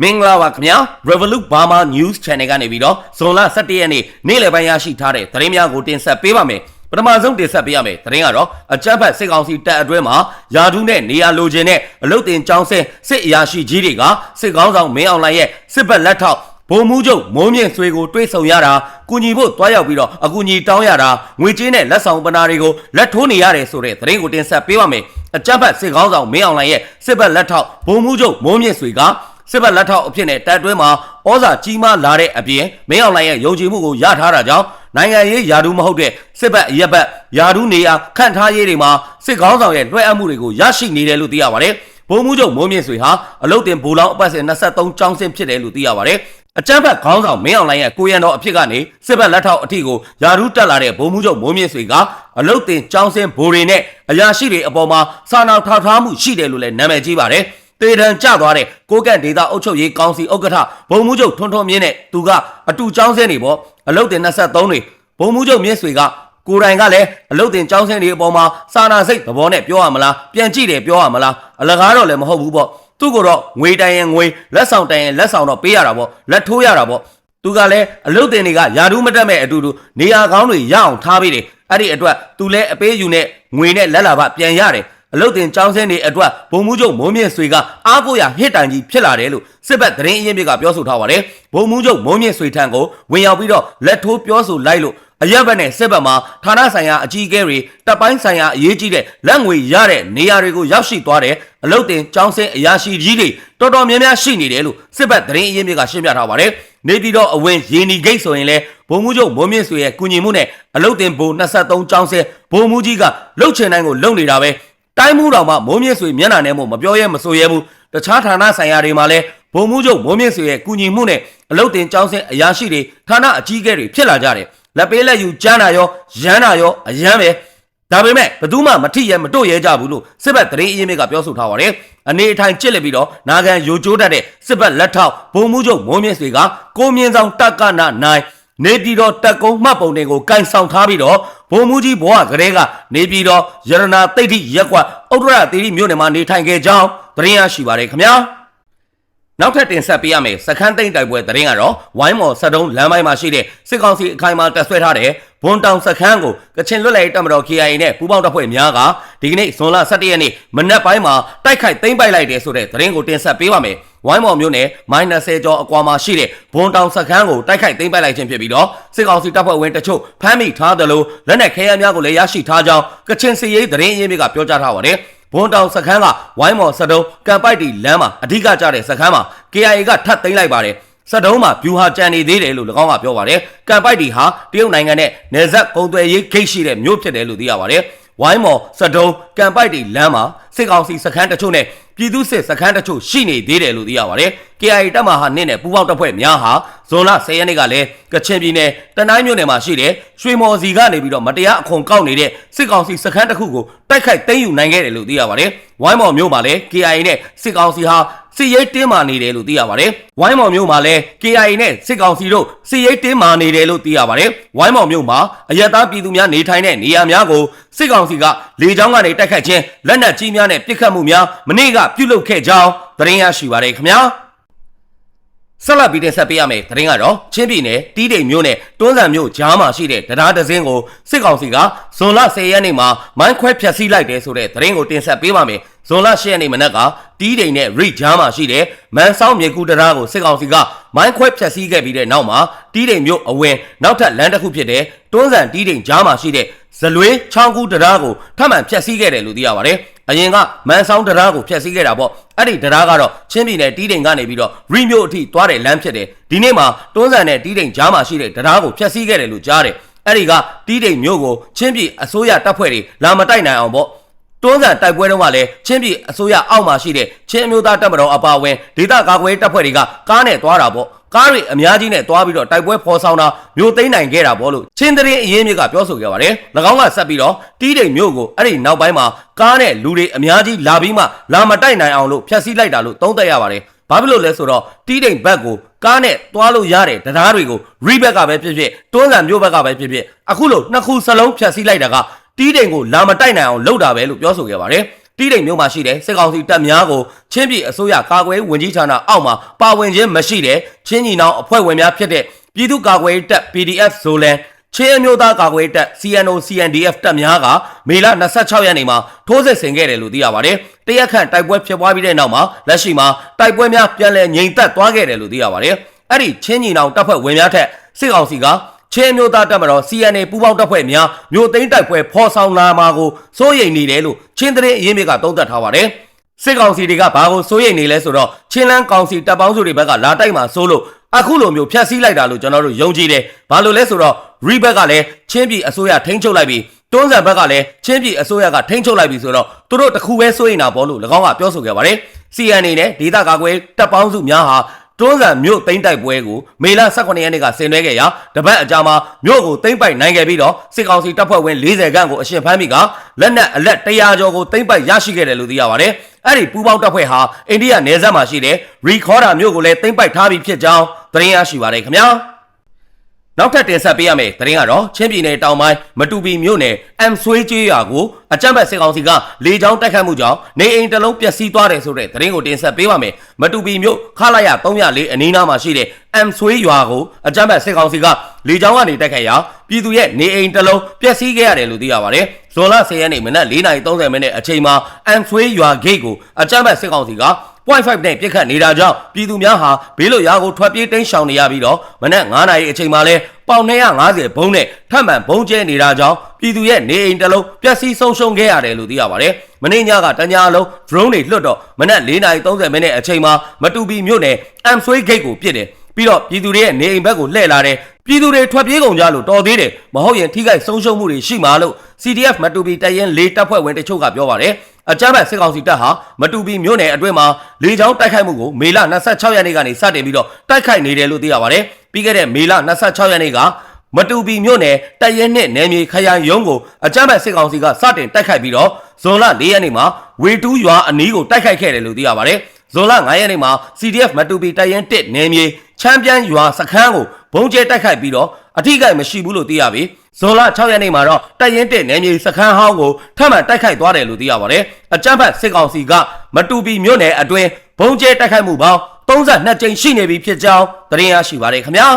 မင်္ဂလာပါခင်ဗျာ Revolut Burma News Channel ကနေပြီးတော့ဇွန်လ17ရက်နေ့နေ့လယ်ပိုင်းရရှိထားတဲ့သတင်းများကိုတင်ဆက်ပေးပါမယ်ပထမဆုံးတင်ဆက်ပေးရမယ်သတင်းကတော့အကြမ်းဖက်စစ်ကောင်စီတပ်အတွင်းမှာယာဒူးနဲ့နေရာလိုချင်တဲ့အလုတ်တင်ចောင်းဆဲစစ်အရာရှိကြီးတွေကစစ်ကောင်းဆောင်မင်းအောင်လှိုင်ရဲ့စစ်ဘက်လက်ထောက်ဗိုလ်မှူးချုပ်မိုးမြင့်ဆွေကိုတွေးဆုံရတာကုညီဖို့တွားရောက်ပြီးတော့အကူညီတောင်းရတာငွေကြေးနဲ့လက်ဆောင်ပနာတွေကိုလက်ထိုးနေရတယ်ဆိုတဲ့သတင်းကိုတင်ဆက်ပေးပါမယ်အကြမ်းဖက်စစ်ကောင်းဆောင်မင်းအောင်လှိုင်ရဲ့စစ်ဘက်လက်ထောက်ဗိုလ်မှူးချုပ်မိုးမြင့်ဆွေက စစ်ဘက်လက်ထောက်အဖြစ်နဲ့တပ်တွင်းမှာဩဇာကြီးမားလာတဲ့အပြင်မင်းအောင်လှိုင်ရဲ့ယုံကြည်မှုကိုရထားတာကြောင့်နိုင်ငံရေးယာဒူးမဟုတ်တဲ့စစ်ဘက်အရက်ဘက်ယာဒူးနေရာခန့်ထားရေးတွေမှာစစ်ကောင်းဆောင်ရဲ့လွှဲအပ်မှုတွေကိုရရှိနေတယ်လို့သိရပါတယ်။ဗိုလ်မှူးချုပ်မိုးမြင့်ဆွေဟာအလုတ်တင်ဘူလောင်အပတ်စဉ်23ចောင်းစင်းဖြစ်တယ်လို့သိရပါတယ်။အကြမ်းဖက်ခေါင်းဆောင်မင်းအောင်လှိုင်ရဲ့ကိုရန်တော်အဖြစ်ကနေစစ်ဘက်လက်ထောက်အထီကိုယာဒူးတက်လာတဲ့ဗိုလ်မှူးချုပ်မိုးမြင့်ဆွေကအလုတ်တင်ចောင်းစင်းဘိုတွေနဲ့အရာရှိတွေအပေါ်မှာစာနာထောက်ထားမှုရှိတယ်လို့လည်းနာမည်ကြီးပါတယ်။ တေတံကျသွားတဲ့ကိုကန့်ဒေတာအုပ်ချုပ်ရေးကောင်စီဥက္ကဋ္ဌဘုံမှုချုပ်ထွန်းထွန်းမြင့်နဲ့သူကအတူចောင်းစင်းနေပေါ့အလုတ်တင်23တွေဘုံမှုချုပ်မြင့်ဆွေကကိုယ်တိုင်ကလည်းအလုတ်တင်ចောင်းစင်းတွေအပေါ်မှာစာနာစိတ်သဘောနဲ့ပြောရမလားပြန်ကြည့်တယ်ပြောရမလားအလကားတော့လည်းမဟုတ်ဘူးပေါ့သူကတော့ငွေတိုင်ရင်ငွေလက်ဆောင်တိုင်ရင်လက်ဆောင်တော့ပေးရတာပေါ့လက်ထိုးရတာပေါ့သူကလည်းအလုတ်တင်တွေကယာဒူးမတက်မဲ့အတူတူနေရာကောင်းတွေရအောင်ထားပေးတယ်အဲ့ဒီအတွက်သူလည်းအပေးယူနဲ့ငွေနဲ့လက်လာပပြန်ရတယ် အလုတ်တင်ကြောင်းစင်းတွေအတွက်ဗိုလ်မှူးချုပ်မုံမြင့်ဆွေကအားကိုရဟစ်တိုင်ကြီးဖြစ်လာတယ်လို့စစ်ဘက်သတင်းအရင်းမြစ်ကပြောဆိုထားပါတယ်ဗိုလ်မှူးချုပ်မုံမြင့်ဆွေထံကိုဝင်ရောက်ပြီးတော့လက်ထိုးပြောဆိုလိုက်လို့အရက်ဘက်နဲ့စစ်ဘက်မှာဌာနဆိုင်ရာအကြီးအကဲတွေတပ်ပိုင်းဆိုင်ရာအရေးကြီးတဲ့လက်ငွေရတဲ့နေရာတွေကိုရောက်ရှိသွားတယ်အလုတ်တင်ကြောင်းစင်းအရာရှိကြီးတွေတော်တော်များများရှိနေတယ်လို့စစ်ဘက်သတင်းအရင်းမြစ်ကရှင်းပြထားပါတယ်နေပြည်တော်အဝင်းရင်းဒီဂိတ်ဆိုရင်လဲဘုံမှုချုပ်မိုးမြင့်ဆွေရဲ့ကုညီမှုနဲ့အလုတ်တင်ဘုံ23ចောင်းဆဲဘုံမှုကြီးကလှုပ်ချင်တိုင်းကိုလှုပ်နေတာပဲ တိုင်းမှုတော်မှာမိုးမြင့်ဆွေမျက်နှာနဲ့မို့မပြောရဲမဆိုရဲဘူးတခြားဌာနဆိုင်ရာတွေမှာလည်းဘုံမှုချုပ်မိုးမြင့်ဆွေရဲ့ကုညီမှုနဲ့အလုတ်တင်ចောင်းစင်းအရာရှိတွေဌာနအကြီးအကဲတွေဖြစ်လာကြတယ်လက်ပေးလက်ယူကျန်းတာရောရမ်းတာရောအရမ်းပဲဒါပေမဲ့ဘယ်သူမှမထိရဲမတို့ရဲကြဘူးလို့စစ်ဘက်သတင်းအရင်းမြစ်ကပြောဆိုထားပါတယ်အနေအထိုင်ကြစ်လက်ပြီးတော့နာခံယိုကျိုးတတ်တဲ့စစ်ဘက်လက်ထောက်ဘုံမှုချုပ်မိုးမြင့်ဆွေကကိုမြင့်ဆောင်တက်ကနာနိုင် နေပြည်တော်တက်ကုန်းမှတ်ပုံတွေကိုကန်ဆောင်ထားပြီးတော့ဘုံမူကြီးဘဝကလေးကနေပြည်တော်ရတနာတိတ်တိရက်ကွက်ဥဒ္ဒရသီရိမြို့နယ်မှာနေထိုင်ခဲ့ကြောင်းသတင်းရရှိပါတယ်ခင်ဗျာနောက်ထပ်တင်ဆက်ပေးရမယ်စခန်းသိမ့်တိုက်ပွဲသတင်းကတော့ဝိုင်းမော်စတုံးလမ်းပိုင်းမှာရှိတဲ့စစ်ကောင်စီအခိုင်အမာတပ်ဆွဲထားတဲ့ဘွန်တောင်စခန်းကိုကချင်လွတ်လပ်ရေးတပ်မတော် KIA နဲ့ပူးပေါင်းတပ်ဖွဲ့များကဒီကနေ့ဇွန်လ17ရက်နေ့မနက်ပိုင်းမှာတိုက်ခိုက်သိမ်းပိုက်လိုက်တယ်ဆိုတဲ့သတင်းကိုတင်ဆက်ပေးပါမယ် ဝိုင်းမော်မြို့နယ်မိုင်း20ကျော်အကွာမှာရှိတဲ့ဘွန်တောင်စခန်းကိုတိုက်ခိုက်သိမ်းပိုက်လိုက်ခြင်းဖြစ်ပြီးတော့စစ်ကောင်စီတပ်ဖွဲ့ဝင်တချို့ဖမ်းမိထားတယ်လို့လက်နက်ခဲယမ်းများကိုလည်းရရှိထားကြောင်းကချင်စီရေးသတင်းအရင်းမြစ်ကပြောကြားထားပါတယ်ဘွန်တောင်စခန်းကဝိုင်းမော်စတုံးကံပိုက်တီလမ်းမှာအဓိကကျတဲ့စခန်းမှာ KIA ကထပ်သိမ်းလိုက်ပါတယ်စတုံးမှာဗျူဟာကြံနေသေးတယ်လို့၎င်းကပြောပါတယ်ကံပိုက်တီဟာတရုတ်နိုင်ငံနဲ့နယ်စပ်ကုန်သွယ်ရေးဂိတ်ရှိတဲ့မြို့ဖြစ်တယ်လို့သိရပါတယ်ဝိုင်းမော်စတုံးကံပိုက်တီလမ်းမှာစစ်ကောင်စီစခန်းတချို့နဲ့ ပြည်သူစစ်စခန်းတချို့ရှိနေသေးတယ်လို့သိရပါတယ် KIA တပ်မဟာနင့်နဲ့ပူးပေါင်းတပ်ဖွဲ့များဟာဇွန်လ10ရက်နေ့ကလည်းကချင်ပြည်နယ်တနိုင်းမြို့နယ်မှာရှိတဲ့ရွှေမော်စီကနေပြီးတော့မတရားအခွန်ကောက်နေတဲ့စစ်ကောင်စီစခန်းတစ်ခုကိုတိုက်ခိုက်သိမ်းယူနိုင်ခဲ့တယ်လို့သိရပါတယ်ဝိုင်းမော်မြို့မှာလည်း KIA နဲ့စစ်ကောင်စီဟာ စစ်ရေးတင်းမာနေတယ်လို့သိရပါတယ်။ဝိုင်းမော်မြို့မှာလည်း KIA နဲ့စစ်ကောင်စီတို့စစ်ရေးတင်းမာနေတယ်လို့သိရပါတယ်။ဝိုင်းမော်မြို့မှာအရက်သားပြည်သူများနေထိုင်တဲ့နေရာများကိုစစ်ကောင်စီကလေကြောင်းကနေတိုက်ခတ်ခြင်းလက်နက်ကြီးများနဲ့ပစ်ခတ်မှုများမနေ့ကပြုလုပ်ခဲ့ကြောင်းသတင်းရရှိပါတယ်ခင်ဗျာ။ ဆက်လက်ပြီးတင်ဆက်ပေးရမယ်သတင်းကတော့ချင်းပြည်နယ်တီးတိမ်မြို့နယ်တွန်းဆန်မြို့ကြားမှာရှိတဲ့တရားဒဇင်းကိုစစ်ကောင်စီကဇွန်လ10ရက်နေ့မှာမိုင်းခွဲဖျက်ဆီးလိုက်တယ်ဆိုတဲ့သတင်းကိုတင်ဆက်ပေးပါမယ်ဇွန်လ10ရက်နေ့မနက်ကတီးတိမ်နဲ့ရိကြားမှာရှိတဲ့မန်ဆောင်မြေကူတရားကိုစစ်ကောင်စီကမိုင်းခွဲဖျက်ဆီးခဲ့ပြီးတဲ့နောက်မှာတီးတိမ်မြို့အဝင်နောက်ထပ်လမ်းတစ်ခုဖြစ်တဲ့တွန်းဆန်တီးတိမ်ကြားမှာရှိတဲ့ဇလွေးချောင်းကူတရားကိုထပ်မံဖျက်ဆီးခဲ့တယ်လို့သိရပါတယ် အရင်ကမန်ဆောင်တရားကိုဖျက်ဆီးခဲ့တာပေါ့အဲ့ဒီတရားကတော့ချင်းပြည်နယ်တီးတိမ်ကနေပြီးတော့ရိမြို့အထိသွားတဲ့လမ်းဖြစ်တယ်ဒီနေ့မှာတွန်းဆန်နဲ့တီးတိမ်ကြားမှာရှိတဲ့တရားကိုဖျက်ဆီးခဲ့တယ်လို့ကြားတယ်အဲ့ဒီကတီးတိမ်မြို့ကိုချင်းပြည်အစိုးရတပ်ဖွဲ့တွေလာမတိုက်နိုင်အောင်ပေါ့တွန်းဆန်တိုက်ပွဲတုန်းကလည်းချင်းပြည်အစိုးရအောက်မှာရှိတဲ့ချင်းအမျိုးသားတပ်မတော်အပါအဝင်ဒေသကာကွယ်ရေးတပ်ဖွဲ့တွေကကားနဲ့သွားတာပေါ့ ကားတွေအများကြီးနဲ့တွားပြီးတော့တိုက်ပွဲဖော်ဆောင်တာမျိုးသိမ်းနိုင်ခဲ့တာပေါ့လို့ချင်းတရင်အရင်မြစ်ကပြောဆိုခဲ့ပါတယ်၎င်းကဆက်ပြီးတော့တီးတိမ်မြို့ကိုအဲ့ဒီနောက်ပိုင်းမှာကားနဲ့လူတွေအများကြီးလာပြီးမှလာမတိုက်နိုင်အောင်လို့ဖျက်ဆီးလိုက်တာလို့သုံးသပ်ရပါတယ်ဘာဖြစ်လို့လဲဆိုတော့တီးတိမ်ဘက်ကိုကားနဲ့တွားလို့ရတဲ့တရားတွေကိုရီဘက်ကပဲဖြစ်ဖြစ်တွန်းဆန်မြို့ဘက်ကပဲဖြစ်ဖြစ်အခုလို့နှစ်ခုစလုံးဖျက်ဆီးလိုက်တာကတီးတိမ်ကိုလာမတိုက်နိုင်အောင်လုပ်တာပဲလို့ပြောဆိုခဲ့ပါတယ် တိတိမ်မြို့မှာရှိတဲ့စစ်ကောင်စီတပ်များကိုချင်းပြည်အစိုးရကာကွယ်ရေးဝန်ကြီးဌာနအောက်မှာပါဝင်ခြင်းမရှိတဲ့ချင်းညီနောင်အဖွဲ့ဝင်များဖြစ်တဲ့ပြည်သူ့ကာကွယ်ရေးတပ် PDF ဇိုလန်ချင်းအမျိုးသားကာကွယ်ရေးတပ် CNO CNDF တပ်များကမေလ26ရက်နေ့မှာထိုးစစ်ဆင်ခဲ့တယ်လို့သိရပါတယ်။တရက်ခန့်တိုက်ပွဲဖြစ်ပွားပြီးတဲ့နောက်မှာလက်ရှိမှာတိုက်ပွဲများပြန်လည်ငြိမ်သက်သွားခဲ့တယ်လို့သိရပါတယ်။အဲ့ဒီချင်းညီနောင်တပ်ဖွဲ့ဝင်များထက်စစ်ကောင်စီက ချင်းမျိုးသားတပ်မတော် CNA ပူးပေါင်းတပ်ဖွဲ့များမြို့သိမ်းတိုက်ပွဲဖော်ဆောင်လာမှာကိုစိုးရိမ်နေတယ်လို့ချင်းသတင်းအရင်းမြစ်ကသုံးသပ်ထားပါတယ်။စစ်ကောင်စီတွေကဘာကိုစိုးရိမ်နေလဲဆိုတော့ချင်းလန်းကောင်စီတပ်ပေါင်းစုတွေဘက်ကလာတိုက်မှာစိုးလို့အခုလိုမျိုးဖျက်ဆီးလိုက်တာလို့ကျွန်တော်တို့ယုံကြည်တယ်။ဘာလို့လဲဆိုတော့ Rebek ကလည်းချင်းပြည်အစိုးရထိန်းချုပ်လိုက်ပြီးတွန်းဆန်ဘက်ကလည်းချင်းပြည်အစိုးရကထိန်းချုပ်လိုက်ပြီဆိုတော့သူတို့တခုပဲစိုးရိမ်တာပေါ့လို့၎င်းကပြောဆိုခဲ့ပါတယ်။ CNA နဲ့ဒေသကာကွယ်တပ်ပေါင်းစုများဟာ တွန်းဆန်မြို့သိမ်းတိုက်ပွဲကိုမေလ18ရက်နေ့ကဆင်နွှဲခဲ့ရာတပတ်အကြာမှာမြို့ကိုသိမ်းပိုက်နိုင်ခဲ့ပြီးတော့စစ်ကောင်စီတပ်ဖွဲ့ဝင်40ခန့်ကိုအရှင်ဖမ်းမိကလက်နက်အလက်100ကျော်ကိုသိမ်းပိုက်ရရှိခဲ့တယ်လို့သိရပါတယ်။အဲ့ဒီပူးပေါင်းတပ်ဖွဲ့ဟာအိန္ဒိယနယ်စပ်မှာရှိတဲ့ရီခေါ်ဒါမြို့ကိုလည်းသိမ်းပိုက်ထားပြီးဖြစ်ကြောင်းသတင်းရရှိပါတယ်ခင်ဗျာ။ နောက်ထပ်တင်ဆက်ပေးရမယ့်သတင်းကတော့ချင်းပြည်နယ်တောင်ပိုင်းမတူပီမြို့နယ်အမ်ဆွေးကျေးရွာကိုအကြမ်းဖက်စစ်ကောင်စီကလေကြောင်းတိုက်ခတ်မှုကြောင့်နေအိမ်တစ်လုံးပျက်စီးသွားတယ်ဆိုတဲ့သတင်းကိုတင်ဆက်ပေးပါမယ်မတူပီမြို့ခလာရ304အနီးနားမှာရှိတဲ့အမ်ဆွေးရွာကိုအကြမ်းဖက်စစ်ကောင်စီကလေကြောင်းကနေတိုက်ခတ်ရာပြည်သူရဲ့နေအိမ်တစ်လုံးပျက်စီးခဲ့ရတယ်လို့သိရပါတယ်ဇွန်လ10ရက်နေ့မနက်4:30မိနစ်အချိန်မှာအမ်ဆွေးရွာဂိတ်ကိုအကြမ်းဖက်စစ်ကောင်စီက 0.5နဲ့ပြစ်ခတ်နေတာကြောင့်ပြည်သူများဟာဘေးလွတ်ရာကိုထွက်ပြေးတိမ်းရှောင်နေရပြီးတော့မနက်9နာရီအချိန်မှာလဲပေါင်250ဘုံနဲ့ထပ်မံဘုံကျဲနေတာကြောင့်ပြည်သူရဲ့နေအိမ်တစ်လုံးပျက်စီးဆုံးရှုံးခဲ့ရတယ်လို့သိရပါတယ်။မနေ့ညကတညလုံး drone တွေလွှတ်တော့မနက်4:30မိနစ်အချိန်မှာမတူပီမြို့နယ်အမ်ဆွေးဂိတ်ကိုပစ်တယ်။ပြီးတော့ပြည်သူတွေရဲ့နေအိမ်ဘက်ကိုလှည့်လာတယ်ပြည်သူတွေထွက်ပြေးကုန်ကြလို့တော်သေးတယ်မဟုတ်ရင်ထိခိုက်ဆုံးရှုံးမှုတွေရှိမှာလို့ CDF မတူပီတရင်လေးတပ်ဖွဲ့ဝင်တချို့ကပြောပါတယ်အကြမ်းဖက်စစ်ကောင်စီတပ်ဟာမတူပီမြို့နယ်အတွင်းမှာလေကြောင်းတိုက်ခိုက်မှုကိုမေလ26ရက်နေ့ကနေစတင်ပြီးတော့တိုက်ခိုက်နေတယ်လို့သိရပါတယ်ပြီးခဲ့တဲ့မေလ26ရက်နေ့ကမတူပီမြို့နယ်တရဲနဲ့နယ်မြေခရိုင်ရုံးကိုအကြမ်းဖက်စစ်ကောင်စီကစတင်တိုက်ခိုက်ပြီးတော့ဇွန်လ၄ရက်နေ့မှာဝေတူးရွာအနီးကိုတိုက်ခိုက်ခဲ့တယ်လို့သိရပါတယ်ဇွန်လ9ရက်နေ့မှာ CDF မတူပီတရင်1နယ်မြေချမ်းပြန်ရွာစခန်းကိုဘုံကျဲတိုက်ခိုက်ပြီးတော့ အထိကိမရှိဘူးလို့သိရပြီဇွန်လ6ရက်နေ့မှာတော့တိုက်ရင်1နယ်မြေစခန်းဟောင်းကိုထပ်မံတိုက်ခိုက်သွားတယ်လို့သိရပါတယ်အကြမ်းဖက်စစ်ကောင်စီကမတူပီမြို့နယ်အတွင်းဘုံကျဲတိုက်ခိုက်မှုပေါင်း32ကြိမ်ရှိနေပြီဖြစ်ကြောင်းသတင်းရရှိပါတယ်ခင်ဗျာ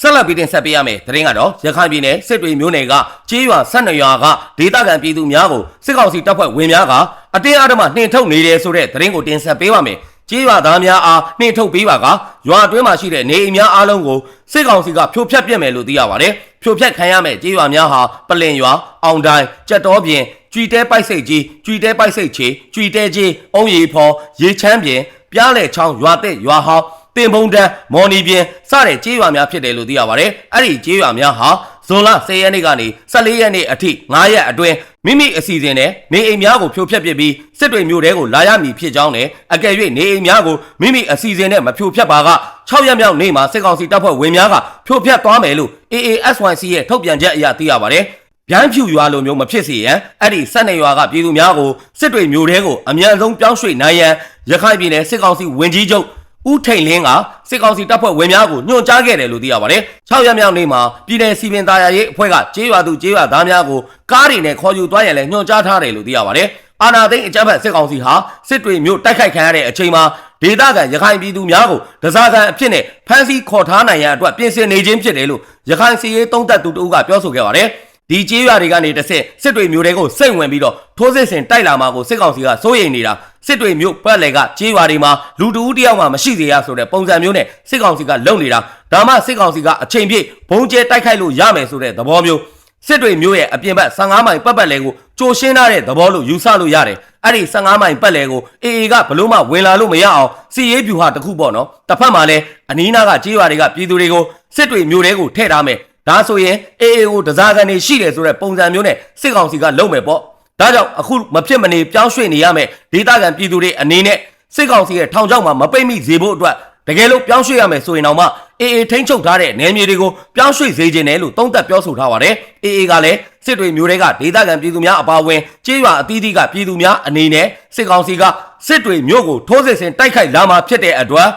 ဆက်လက်ပြီးတင်ဆက်ပေးရမယ်သတင်းကတော့ရခိုင်ပြည်နယ်စစ်တွေမြို့နယ်ကကြေးရွာ12ရွာကဒေသခံပြည်သူများကိုစစ်ကောင်စီတပ်ဖွဲ့ဝင်များကအတင်းအဓမ္မနှင်ထုတ်နေတယ်ဆိုတဲ့သတင်းကိုတင်ဆက်ပေးပါမယ် ကြေးရွာသားများအားနှင်ထုတ်ပေးပါကရွာအတွင်းမှာရှိတဲ့နေအိမ်များအားလုံးကိုစစ်ကောင်စီကဖြိုဖျက်ပြစ်မယ်လို့သိရပါတယ်ဖြိုဖျက်ခံရမယ့်ကြေးရွာများဟာပလင်ရွာအောင်တိုင်းကြက်တော်ပြင်ကြွီတဲပိုက်စိတ်ကြီးကြွီတဲပိုက်စိတ်ချေကြွီတဲကြီးအုံးရီဖော်ရေချမ်းပြင်ပြားလေချောင်းရွာတဲ့ရွာဟောင်းတင်ပုံတန်းမော်နီပြင်းစတဲ့ကြေးရွာများဖြစ်တယ်လို့သိရပါတယ်အဲ့ဒီကြေးရွာများဟာ ဇွန်လ10ရက်နေ့ကနေ14ရက်နေ့အထိ9ရက်အတွင်းမိမိအစီအစဉ်နဲ့နေအိမ်များကိုဖြိုဖျက်ပစ်ပြီးစစ်တွေမျိုးတဲကိုလာရမည်ဖြစ်ကြောင်းနဲ့အကယ်၍နေအိမ်များကိုမိမိအစီအစဉ်နဲ့မဖြိုဖျက်ပါက6ရက်မြောက်နေ့မှာစစ်ကောင်စီတပ်ဖွဲ့ဝင်များကဖြိုဖျက်သွားမယ်လို့ AASYC ရဲ့ထုတ်ပြန်ချက်အရသိရပါတယ်ဗျမ်းဖြူရွာလိုမျိုးမဖြစ်စေရန်အဲ့ဒီဆက်နေရွာကပြည်သူများကိုစစ်တွေမျိုးတဲကိုအမြန်ဆုံးပြောင်းရွှေ့နိုင်ရန်ရခိုင်ပြည်နယ်စစ်ကောင်စီဝင်ကြီးချုပ် ဦးထိန်လင်းကစစ်ကောင်စီတပ်ဖွဲ့ဝင်များကိုညွှန်ကြားခဲ့တယ်လို့သိရပါတယ်။6ရက်မြောက်နေ့မှာပြည်내စီပင်သားရရေးအဖွဲ့ကကျေးရွာသူကျေးရွာသားများကိုကားတွေနဲ့ခေါ်ယူသွားရန်လည်းညွှန်ကြားထားတယ်လို့သိရပါတယ်။အာနာသိန်းအကြမ်းဖက်စစ်ကောင်စီဟာစစ်တွေမျိုးတိုက်ခိုက်ခံရတဲ့အချိန်မှာဒေသခံရခိုင်ပြည်သူများကိုဒဇာကန်အဖြစ်နဲ့ဖမ်းဆီးခေါ်ထားနိုင်ရန်အတွက်ပြင်ဆင်နေခြင်းဖြစ်တယ်လို့ရခိုင်စီရေးတုံးသက်သူတို့ကပြောဆိုခဲ့ပါတယ်။ဒီကျေးရွာတွေကနေတစ်ဆင့်စစ်တွေမျိုးတွေကိုစိတ်ဝင်ပြီးတော့ထိုးစစ်ဆင်တိုက်လာမှာကိုစစ်ကောင်စီကစိုးရိမ်နေတာ စစ်တွေမျိုးပတ်လေကကျေးရွာတွေမှာလူတဦးတယောက်မှမရှိသေးရဆိုတဲ့ပုံစံမျိုးနဲ့စစ်ကောင်စီကလုပ်နေတာဒါမှစစ်ကောင်စီကအချိန်ပြည့်ဘုံကျဲတိုက်ခိုက်လို့ရမယ်ဆိုတဲ့သဘောမျိုးစစ်တွေမျိုးရဲ့အပြင်ဘက်15မိုင်ပတ်ပတ်လေကိုကြိုရှင်းထားတဲ့သဘောလို့ယူဆလို့ရတယ်အဲ့ဒီ15မိုင်ပတ်လေကိုအေအေကဘလို့မှဝင်လာလို့မရအောင်စီရေးပြူဟာတစ်ခုပေါ့နော်တစ်ဖက်မှာလည်းအနီးနားကကြေးရွာတွေကပြည်သူတွေကိုစစ်တွေမျိုးတွေကိုထည့်ထားမယ်ဒါဆိုရင်အေအေကိုတစားကန်နေရှိတယ်ဆိုတဲ့ပုံစံမျိုးနဲ့စစ်ကောင်စီကလုပ်မယ်ပေါ့ ဒါကြောင့်အခုမဖြစ်မနေပြောင်းရွှေ့နေရမယ်ဒေသခံပြည်သူတွေအနေနဲ့စစ်ကောင်စီရဲ့ထောင်ချောက်မှာမပိတ်မိစေဖို့အတွက်တကယ်လို့ပြောင်းရွှေ့ရမယ်ဆိုရင်တော့မှအေအေထိန်းချုပ်ထားတဲ့နယ်မြေတွေကိုပြောင်းရွှေ့စေခြင်းနဲ့လို့သုံးသပ်ပြောဆိုထားပါတယ်အေအေကလည်းစစ်တွေမျိုးတွေကဒေသခံပြည်သူများအပါအဝင်ကြေးရွာအသီးသီးကပြည်သူများအနေနဲ့စစ်ကောင်စီကစစ်တွေမျိုးကိုထိုးစစ်ဆင်တိုက်ခိုက်လာမှာဖြစ်တဲ့အတွက်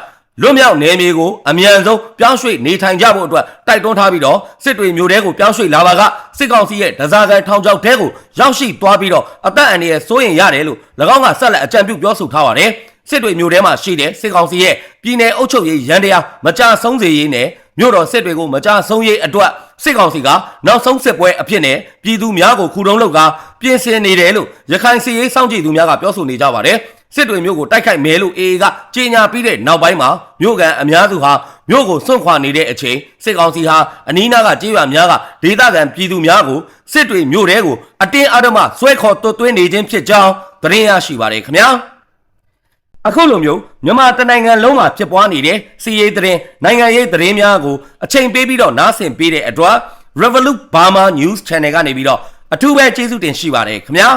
လွတ်မြောက်နယ်မြေကိုအမြန်ဆုံးပြောင်းရွှေ့နေထိုင်ကြဖို့အတွက်တိုက်တွန်းထားပြီးတော့စစ်တွေမျိုးတဲကိုပြောင်းရွှေ့လာပါကစစ်ကောင်စီရဲ့ဒဇာကန်ထောင်ချောက်တဲကိုရောက်ရှိသွားပြီးတော့အသက်အန္တရာယ်စိုးရင်ရတယ်လို့၎င်းကဆက်လက်အကြံပြုပြောဆိုထားပါတယ်စစ်တွေမျိုးတဲမှာရှိတဲ့စစ်ကောင်စီရဲ့ပြည်내အုပ်ချုပ်ရေးရန်တရားမကြဆုံးစေရေးနဲ့မြို့တော်စစ်တွေကိုမကြဆုံးရေးအတွက်စစ်ကောင်စီကနောက်ဆုံးစစ်ပွဲအဖြစ်နဲ့ပြည်သူများကိုခုတုံးလုပ်ကပြင်ဆင်နေတယ်လို့ရခိုင်စီရေးစောင့်ကြည့်သူများကပြောဆိုနေကြပါတယ် စစ်တွေမျိုးကိုတိုက်ခိုက်မယ်လို့ AA ကကြေညာပြီးတဲ့နောက်ပိုင်းမှာမြို့ကန်အများစုဟာမြို့ကိုစွန့်ခွာနေတဲ့အချိန်စစ်ကောင်စီဟာအနီးနားကကြေးရွာများကဒေသခံပြည်သူများကိုစစ်တွေမျိုးတဲကိုအတင်းအဓမ္မဆွဲခေါ်တွတ်သွင်းနေခြင်းဖြစ်ကြောင်းသတင်းရရှိပါတယ်ခင်ဗျာအခုလိုမျိုးမြန်မာတနိုင်ငံလုံးမှာဖြစ်ပွားနေတဲ့စီးရေးသတင်းနိုင်ငံရေးသတင်းများကိုအချိန်ပေးပြီးတော့နားဆင်ပေးတဲ့အတွက် Revolut Burma News Channel ကနေပြီးတော့အထူးပဲကျေးဇူးတင်ရှိပါတယ်ခင်ဗျာ